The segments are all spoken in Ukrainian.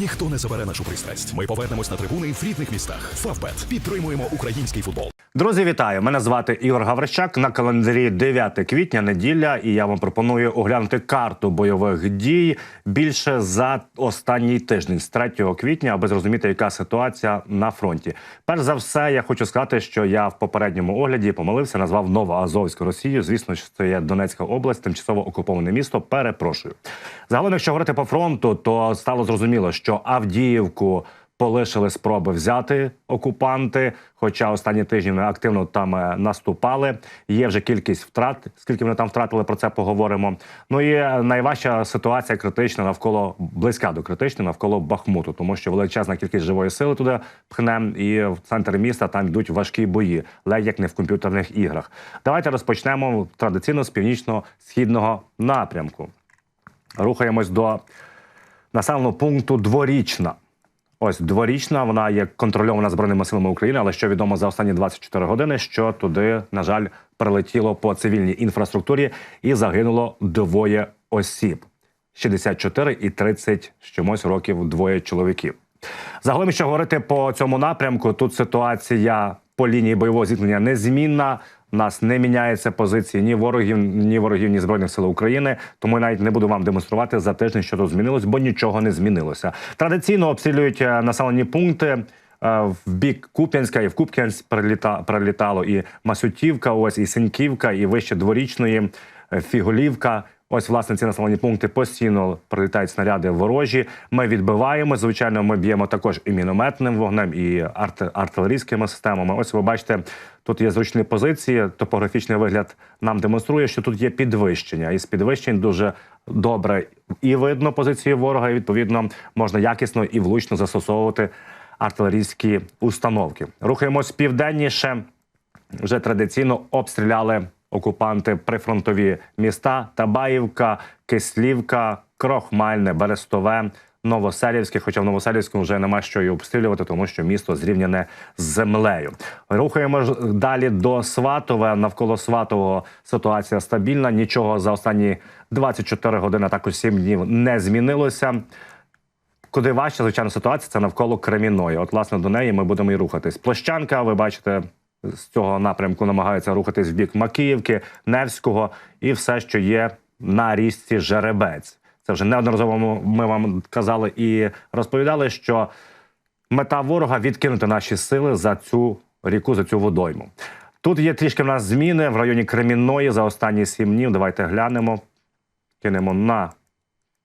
Ніхто не забере нашу пристрасть. Ми повернемось на трибуни в рідних містах. Фавбет підтримуємо український футбол. Друзі, вітаю! Мене звати Ігор Гаврищак. На календарі 9 квітня, неділя, і я вам пропоную оглянути карту бойових дій більше за останній тиждень з 3 квітня, аби зрозуміти, яка ситуація на фронті. Перш за все, я хочу сказати, що я в попередньому огляді помилився, назвав Новоазовську Росію. Звісно, що це є Донецька область, тимчасово окуповане місто. Перепрошую. Загалом, якщо говорити по фронту, то стало зрозуміло, Авдіївку. Полишили спроби взяти окупанти, хоча останні тижні вони активно там е, наступали. Є вже кількість втрат. Скільки вони там втратили, про це поговоримо. Ну і е, найважча ситуація критична навколо близька до критичної навколо Бахмуту, тому що величезна кількість живої сили туди пхне, і в центр міста там йдуть важкі бої, ледь як не в комп'ютерних іграх. Давайте розпочнемо традиційно з північно-східного напрямку. Рухаємось до населеного пункту Дворічна. Ось дворічна, вона є контрольована збройними силами України, але що відомо за останні 24 години, що туди, на жаль, прилетіло по цивільній інфраструктурі і загинуло двоє осіб: 64 і 30 з років двоє чоловіків. Загалом, що говорити по цьому напрямку, тут ситуація по лінії бойового зіткнення незмінна. Нас не міняється позиції ні ворогів, ні ворогів, ні збройних сил України. Тому навіть не буду вам демонструвати за тиждень, що тут змінилось, бо нічого не змінилося. Традиційно обстрілюють е, населені пункти. е, В бік Куп'янська і в Куп'янськ приліта, прилітало і Масютівка, ось і Синьківка, і вище дворічної фігулівка. Фіголівка. Ось власне ці населені пункти постійно прилітають снаряди ворожі. Ми відбиваємо. Звичайно, ми б'ємо також і мінометним вогнем, і арт- артилерійськими системами. Ось ви бачите, тут є зручні позиції. Топографічний вигляд нам демонструє, що тут є підвищення. І з підвищень дуже добре і видно позиції ворога. І відповідно можна якісно і влучно застосовувати артилерійські установки. Рухаємось південніше вже традиційно обстріляли окупанти прифронтові міста Табаївка, Кислівка, Крохмальне, Берестове. Новоселівське, хоча в Новоселівському вже нема що й обстрілювати, тому що місто зрівняне з землею. Рухаємо ж далі до Сватове. Навколо Сватового ситуація стабільна. Нічого за останні 24 години, також 7 днів не змінилося. Куди важча, звичайно, ситуація це навколо Креміної. От, власне, до неї ми будемо і рухатись. Площанка, ви бачите, з цього напрямку намагаються рухатись в бік Макіївки, Невського і все, що є на річці Жеребець. Це вже неодноразово ми вам казали і розповідали, що мета ворога відкинути наші сили за цю ріку, за цю водойму. Тут є трішки в нас зміни в районі Кремінної за останні сім днів. Давайте глянемо. Кинемо на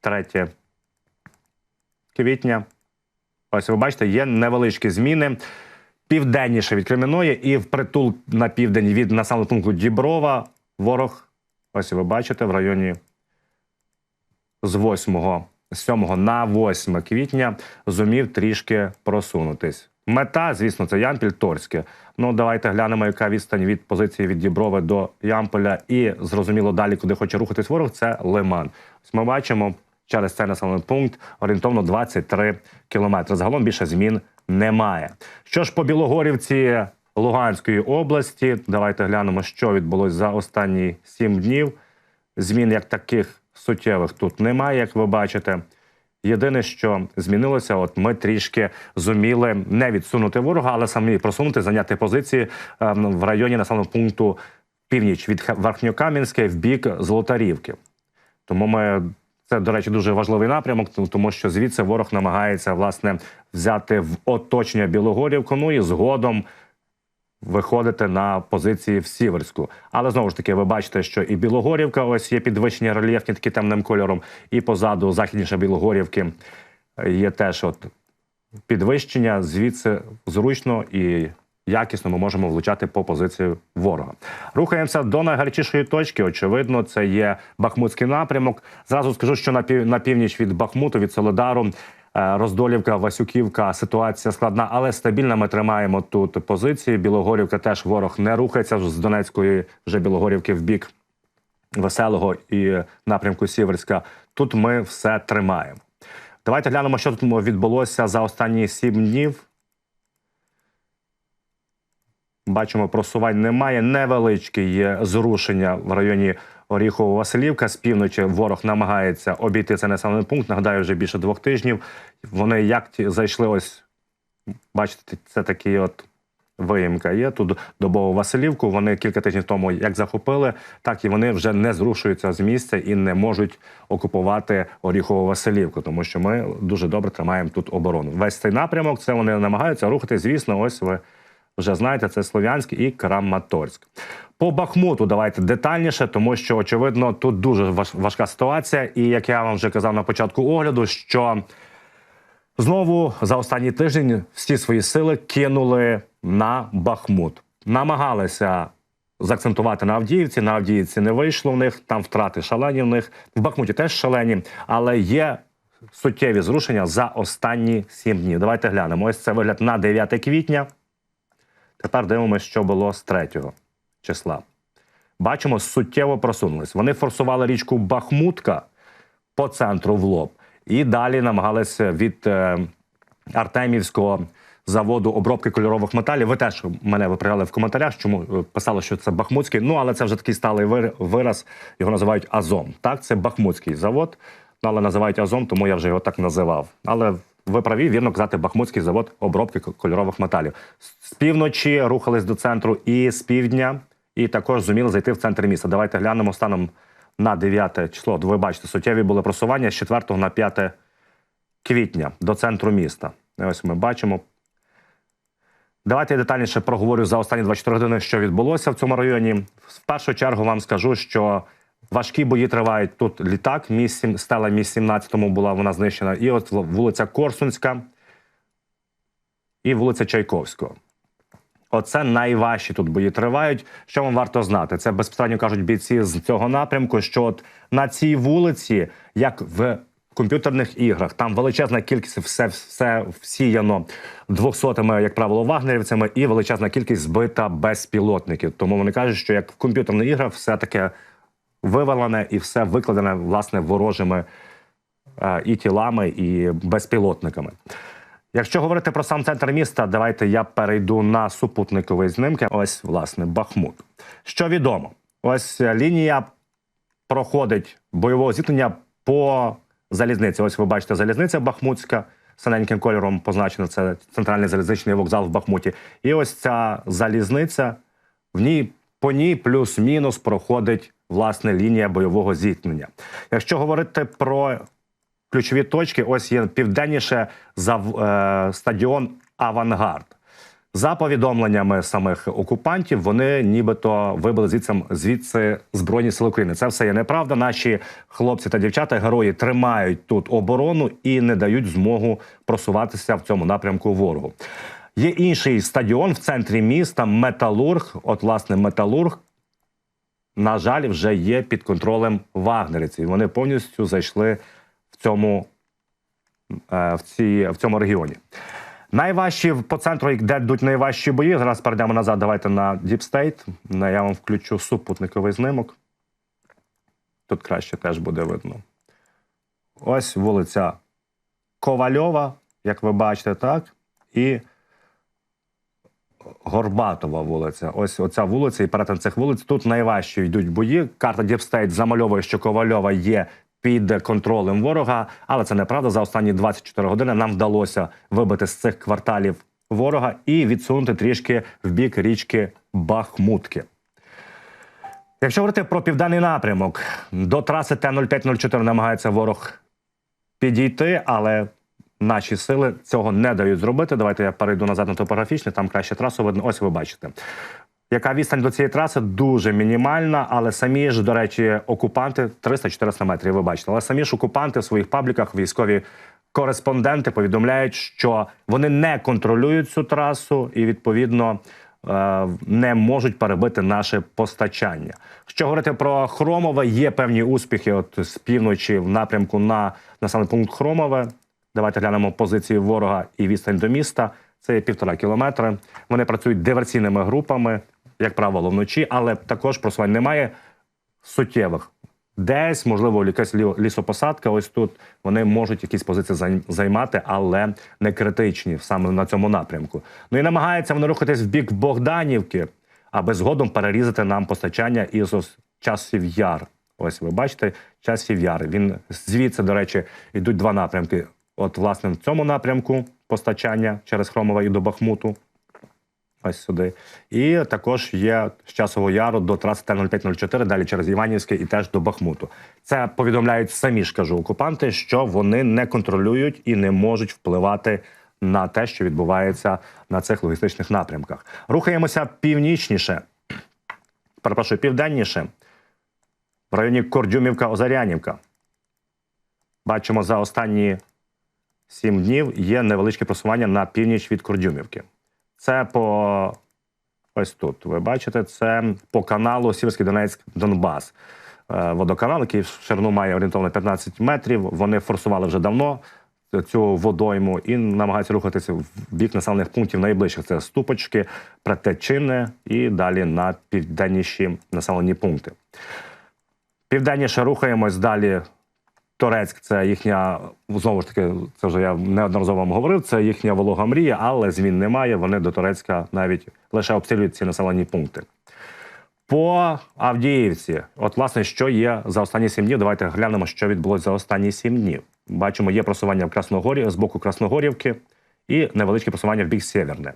3 квітня. Ось ви бачите, є невеличкі зміни. Південніше від Креміної і впритул на південь від населеного пункту Діброва. Ворог, ось ви бачите, в районі з 8, з 7 на 8 квітня зумів трішки просунутись. Мета, звісно, це Ямпіль Торське. Ну, давайте глянемо, яка відстань від позиції від Діброви до Ямполя. І зрозуміло далі, куди хоче рухатись ворог, це Лиман. Ось ми бачимо через цей населений пункт орієнтовно 23 кілометри. Загалом більше змін немає. Що ж по Білогорівці Луганської області, давайте глянемо, що відбулось за останні 7 днів. Змін як таких суттєвих тут немає, як ви бачите. Єдине, що змінилося, от ми трішки зуміли не відсунути ворога, але самі просунути, зайняти позиції ем, в районі населеного пункту північ від Верхньокам'янська в бік Золотарівки. Тому ми це, до речі, дуже важливий напрямок, тому- що звідси ворог намагається власне взяти в оточення Білогорівку, ну і згодом виходити на позиції в Сіверську. Але знову ж таки, ви бачите, що і Білогорівка, ось є підвищення рельєфні такі темним кольором, і позаду західніше Білогорівки є теж от підвищення. Звідси зручно і якісно ми можемо влучати по позиції ворога. Рухаємося до найгарячішої точки. Очевидно, це є Бахмутський напрямок. Зразу скажу, що на пів на північ від Бахмуту, від Соледару. е, Роздолівка, Васюківка, ситуація складна, але стабільна. Ми тримаємо тут позиції. Білогорівка теж ворог не рухається з Донецької вже Білогорівки в бік Веселого і напрямку Сіверська. Тут ми все тримаємо. Давайте глянемо, що тут відбулося за останні сім днів. Бачимо, просувань немає. Невеличке є зрушення в районі Оріхово-Василівка. З півночі ворог намагається обійти цей населений пункт. Нагадаю, вже більше двох тижнів. Вони як зайшли, ось бачите, це такий от виїмка є тут добову Василівку. Вони кілька тижнів тому як захопили, так і вони вже не зрушуються з місця і не можуть окупувати Оріхову Василівку, тому що ми дуже добре тримаємо тут оборону. Весь цей напрямок це вони намагаються рухати. Звісно, ось ви вже знаєте, це Слов'янськ і Краматорськ. По Бахмуту давайте детальніше, тому що очевидно тут дуже важ- важка ситуація. І як я вам вже казав на початку огляду, що Знову за останній тиждень всі свої сили кинули на Бахмут. Намагалися заакцентувати на Авдіївці. На Авдіївці не вийшло в них, там втрати шалені в них. В Бахмуті теж шалені, але є суттєві зрушення за останні сім днів. Давайте глянемо. Ось це вигляд на 9 квітня. Тепер дивимося, що було з 3 числа. Бачимо, суттєво просунулись. Вони форсували річку Бахмутка по центру в лоб. І далі намагалися від е, Артемівського заводу обробки кольорових металів. Ви теж мене виправляли в коментарях, чому е, писали, що це Бахмутський. Ну але це вже такий сталий вираз. Його називають Азом. Так, це Бахмутський завод, але називають Азом, тому я вже його так називав. Але ви праві, вірно казати Бахмутський завод обробки кольорових металів. З- півночі рухались до центру і з півдня, і також зуміли зайти в центр міста. Давайте глянемо станом на 9 число. Ви бачите, суттєві були просування з 4 на 5 квітня до центру міста. Ось ми бачимо. Давайте я детальніше проговорю за останні 24 години, що відбулося в цьому районі. В першу чергу вам скажу, що важкі бої тривають тут літак. Міс сім- стела міс 17 була вона знищена. І от вулиця Корсунська і вулиця Чайковського. Оце найважчі тут бої тривають. Що вам варто знати? Це безпосередньо кажуть бійці з цього напрямку. Що от на цій вулиці, як в комп'ютерних іграх, там величезна кількість все, все всіяно двохсотими, як правило, вагнерівцями, і величезна кількість збита безпілотників. Тому вони кажуть, що як в комп'ютерних іграх все таке вивалене і все викладене власне ворожими е, і тілами, і безпілотниками. Якщо говорити про сам центр міста, давайте я перейду на супутникові знімки. Ось, власне, Бахмут. Що відомо? Ось е, лінія проходить бойового зіткнення по залізниці. Ось ви бачите, залізниця Бахмутська. Синеньким кольором позначено це центральний залізничний вокзал в Бахмуті. І ось ця залізниця, в ній по ній плюс-мінус проходить власне лінія бойового зіткнення. Якщо говорити про ключові точки, ось є південніше за е, стадіон Авангард. За повідомленнями самих окупантів, вони нібито вибили звідси, звідси збройні сили України. Це все є неправда. Наші хлопці та дівчата, герої, тримають тут оборону і не дають змогу просуватися в цьому напрямку ворогу. Є інший стадіон в центрі міста Металург. От, власне, Металург, на жаль, вже є під контролем вагнерівців. Вони повністю зайшли в цьому, е, в, ці, в цьому регіоні. Найважчі по центру, де йдуть найважчі бої. Зараз перейдемо назад. Давайте на Deep State. Я вам включу супутниковий знимок. Тут краще теж буде видно. Ось вулиця Ковальова, як ви бачите, так. І Горбатова вулиця. Ось оця вулиця і перетин цих вулиць. Тут найважчі йдуть бої. Карта State замальовує, що Ковальова є під контролем ворога, але це неправда. За останні 24 години нам вдалося вибити з цих кварталів ворога і відсунути трішки в бік річки Бахмутки. Якщо говорити про південний напрямок, до траси Т-0504 намагається ворог підійти, але наші сили цього не дають зробити. Давайте я перейду назад на топографічне, там краще трасу видно. Ось ви бачите. Яка відстань до цієї траси дуже мінімальна, але самі ж, до речі, окупанти 300-400 метрів. Ви бачите, але самі ж окупанти в своїх пабліках, військові кореспонденти повідомляють, що вони не контролюють цю трасу і відповідно е, не можуть перебити наше постачання. Що говорити про Хромове, є певні успіхи. От з півночі в напрямку на населений пункт Хромове. Давайте глянемо позиції ворога і відстань до міста. Це є півтора кілометри. Вони працюють диверсійними групами, як правило, вночі, але також просувань немає суттєвих. Десь, можливо, якась лі- лісопосадка. Ось тут вони можуть якісь позиції займати, але не критичні саме на цьому напрямку. Ну і намагаються вони рухатись в бік Богданівки, аби згодом перерізати нам постачання із часів яр. Ось ви бачите, часів яр. Він звідси, до речі, йдуть два напрямки. От, власне, в цьому напрямку постачання через Хромове і до Бахмуту. Ось сюди. І також є з часового яру до траси Т-0504, далі через Іванівське і теж до Бахмуту. Це повідомляють самі ж кажу окупанти, що вони не контролюють і не можуть впливати на те, що відбувається на цих логістичних напрямках. Рухаємося північніше, перепрошую, південніше, в районі Кордюмівка-Озарянівка. Бачимо за останні сім днів є невеличке просування на північ від Кордюмівки. Це по ось тут. Ви бачите, це по каналу Сіверський Донецьк Донбас. Е, Водоканал, який в ширину має орієнтовно 15 метрів. Вони форсували вже давно цю водойму і намагаються рухатися в бік населених пунктів найближчих. Це Ступочки, Претечини і далі на південніші населені пункти. Південніше рухаємось далі. Торецьк це їхня знову ж таки, це вже я неодноразово вам говорив. Це їхня волога мрія, але змін немає. Вони до Торецька навіть лише обстрілюють ці населені пункти. По Авдіївці, от власне, що є за останні сім днів. Давайте глянемо, що відбулося за останні сім днів. Бачимо, є просування в Красногорі з боку Красногорівки і невеличке просування в бік Сєверне.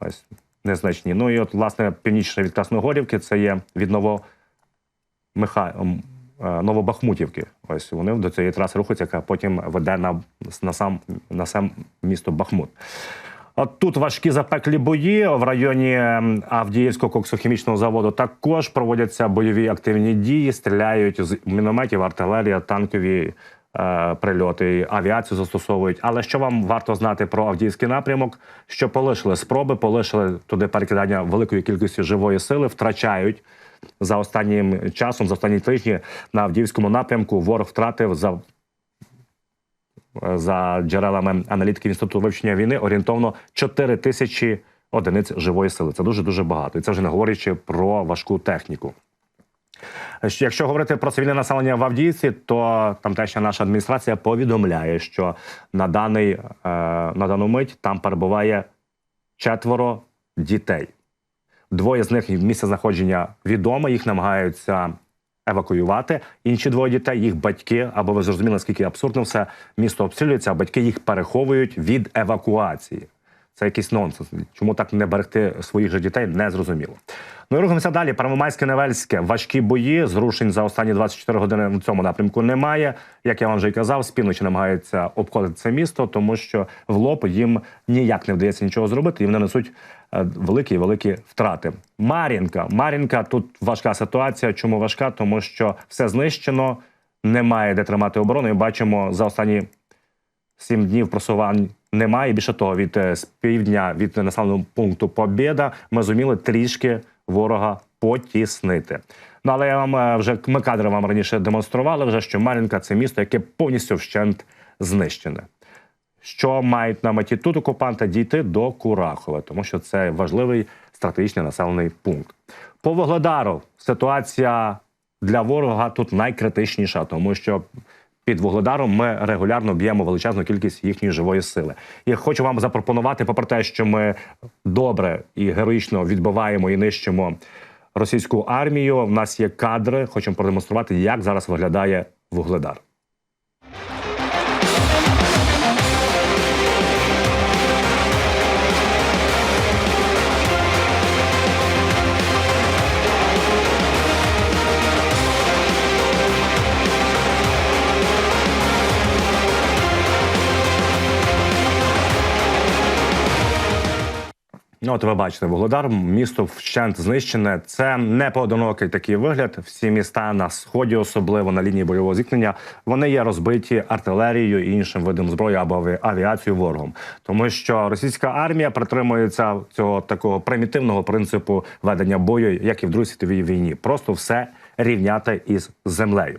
Ось незначні. Ну і от, власне, північне від Красногорівки це є від Ново... Е, Новобахмутівки. Ось вони до цієї траси рухаються, яка потім веде на, на, сам, на сам місто Бахмут. От тут важкі запеклі бої в районі Авдіївського коксохімічного заводу. Також проводяться бойові активні дії, стріляють з мінометів, артилерія, танкові е, прильоти, авіацію застосовують. Але що вам варто знати про Авдіївський напрямок? Що полишили спроби, полишили туди перекидання великої кількості живої сили, втрачають за останнім часом, за останні тижні на Авдіївському напрямку. Ворог втратив за за джерелами аналітики Інституту вивчення війни орієнтовно 4 тисячі одиниць живої сили. Це дуже дуже багато. І це вже не говорячи про важку техніку. Якщо говорити про цивільне населення в Авдіївці, то тамтешня наша адміністрація повідомляє, що на даний е, на дану мить там перебуває четверо дітей. Двоє з них місце знаходження відоме, їх намагаються евакуювати. Інші двоє дітей, їх батьки, або ви зрозуміли, наскільки абсурдно все місто обстрілюється, а батьки їх переховують від евакуації. Це якийсь нонсенс. Чому так не берегти своїх же дітей, не зрозуміло. Ну і рухаємося далі. Первомайське Невельське. Важкі бої. Зрушень за останні 24 години в цьому напрямку немає. Як я вам вже й казав, з півночі намагаються обходити це місто, тому що в лоб їм ніяк не вдається нічого зробити, і вони несуть е, великі великі втрати. Мар'їнка. Мар'їнка тут важка ситуація. Чому важка? Тому що все знищено, немає де тримати оборону. І бачимо за останні сім днів просувань немає. Більше того, від е, з півдня від населеного пункту Побєда ми зуміли трішки ворога потіснити. Ну але я вам е, вже ми кадри вам раніше демонстрували, вже що Мар'їнка – це місто, яке повністю вщент знищене. Що мають на меті тут окупанти дійти до Курахова, тому що це важливий стратегічний населений пункт. По Вугледару ситуація для ворога тут найкритичніша, тому що під Вугледаром ми регулярно б'ємо величезну кількість їхньої живої сили. І хочу вам запропонувати, попри те, що ми добре і героїчно відбиваємо і нищимо російську армію. В нас є кадри. Хочемо продемонструвати, як зараз виглядає Вугледар. Ну, от ви бачите, Вугледар, місто вщент знищене. Це не поодинокий такий вигляд. Всі міста на сході, особливо на лінії бойового зіткнення, вони є розбиті артилерією і іншим видом зброї або аві- авіацією ворогом, тому що російська армія притримується цього такого примітивного принципу ведення бою, як і в Другій світовій війні. Просто все рівняти із землею.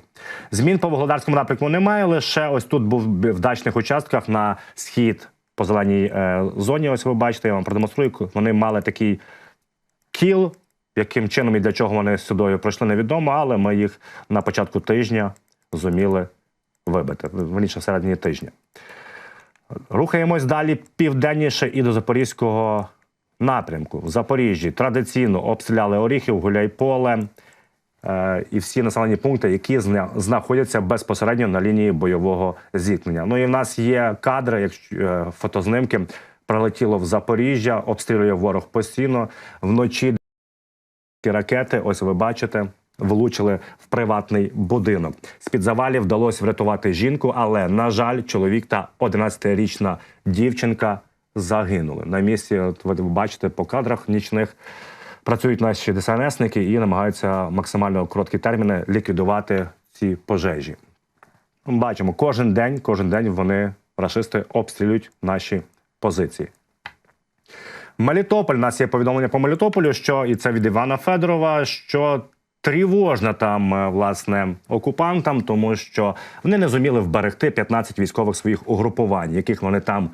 Змін по Вугледарському напрямку немає. Лише ось тут був в вдачних участках на схід по зеленій е, зоні. Ось ви бачите, я вам продемонструю. Вони мали такий кіл. Яким чином і для чого вони сюди пройшли, невідомо, але ми їх на початку тижня зуміли вибити. Верніше, всередині тижня. Рухаємось далі південніше і до Запорізького напрямку. В Запоріжжі традиційно обстріляли Оріхів, Гуляйполе. Е, і всі населені пункти, які зна- знаходяться безпосередньо на лінії бойового зіткнення. Ну і в нас є кадри, якщо е, фотознимки. Прилетіло в Запоріжжя, обстрілює ворог постійно вночі. Ракети, ось ви бачите, влучили в приватний будинок. З під завалів вдалося врятувати жінку, але на жаль, чоловік та 11-річна дівчинка загинули. На місці, от ви бачите по кадрах нічних. Працюють наші ДСНСники і намагаються максимально короткі терміни ліквідувати ці пожежі. Бачимо, кожен день, кожен день вони рашисти обстрілюють наші позиції. Мелітополь. У нас є повідомлення по Мелітополю, що і це від Івана Федорова, що тривожна там е, власне окупантам, тому що вони не зуміли вберегти 15 військових своїх угрупувань, яких вони там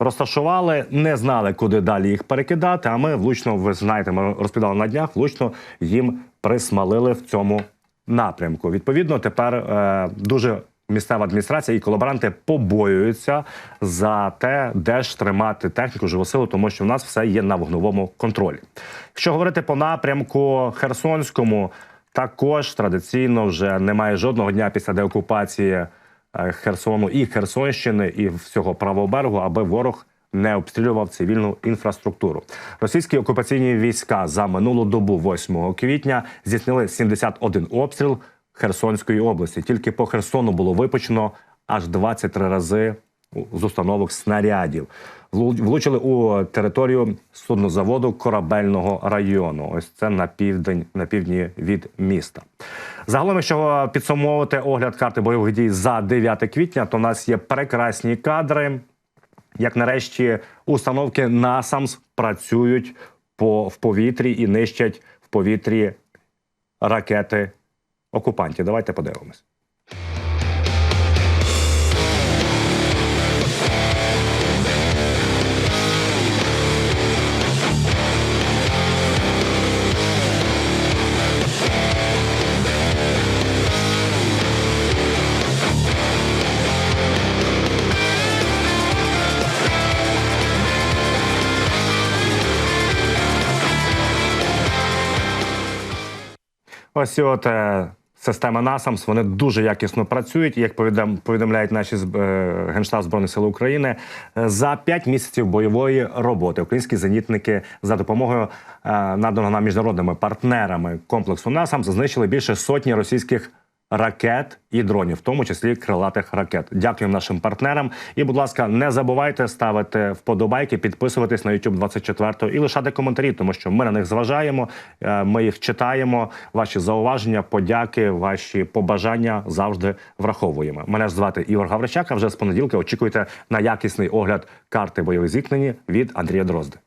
розташували, не знали, куди далі їх перекидати. А ми влучно, ви знаєте, ми розповідали на днях, влучно їм присмалили в цьому напрямку. Відповідно, тепер е, дуже місцева адміністрація і колаборанти побоюються за те, де ж тримати техніку живу силу, тому що в нас все є на вогновому контролі. Якщо говорити по напрямку Херсонському, також традиційно вже немає жодного дня після деокупації Херсону і Херсонщини, і всього правого берегу, аби ворог не обстрілював цивільну інфраструктуру. Російські окупаційні війська за минулу добу, 8 квітня, здійснили 71 обстріл Херсонської області. Тільки по Херсону було випущено аж 23 рази з установок снарядів. Влучили у територію суднозаводу корабельного району. Ось це на південь, на півдні від міста. Загалом, якщо підсумовувати огляд карти бойових дій за 9 квітня, то в нас є прекрасні кадри. Як нарешті установки НАСАМС працюють по в повітрі і нищать в повітрі ракети окупантів. Давайте подивимось. Ось от е, системи NASAMS, вони дуже якісно працюють. Як повідомляють наші е, Генштаб Збройних сил України, е, за 5 місяців бойової роботи українські зенітники за допомогою наданого нам міжнародними партнерами комплексу НАСАМС знищили більше сотні російських ракет і дронів, в тому числі крилатих ракет. Дякуємо нашим партнерам. І, будь ласка, не забувайте ставити вподобайки, підписуватись на YouTube 24 і лишати коментарі, тому що ми на них зважаємо. е, Ми їх читаємо. Ваші зауваження, подяки, ваші побажання завжди враховуємо. Мене звати Ігор Гавричак. А вже з понеділка очікуйте на якісний огляд карти бойових зіткнень від Андрія Дрозди.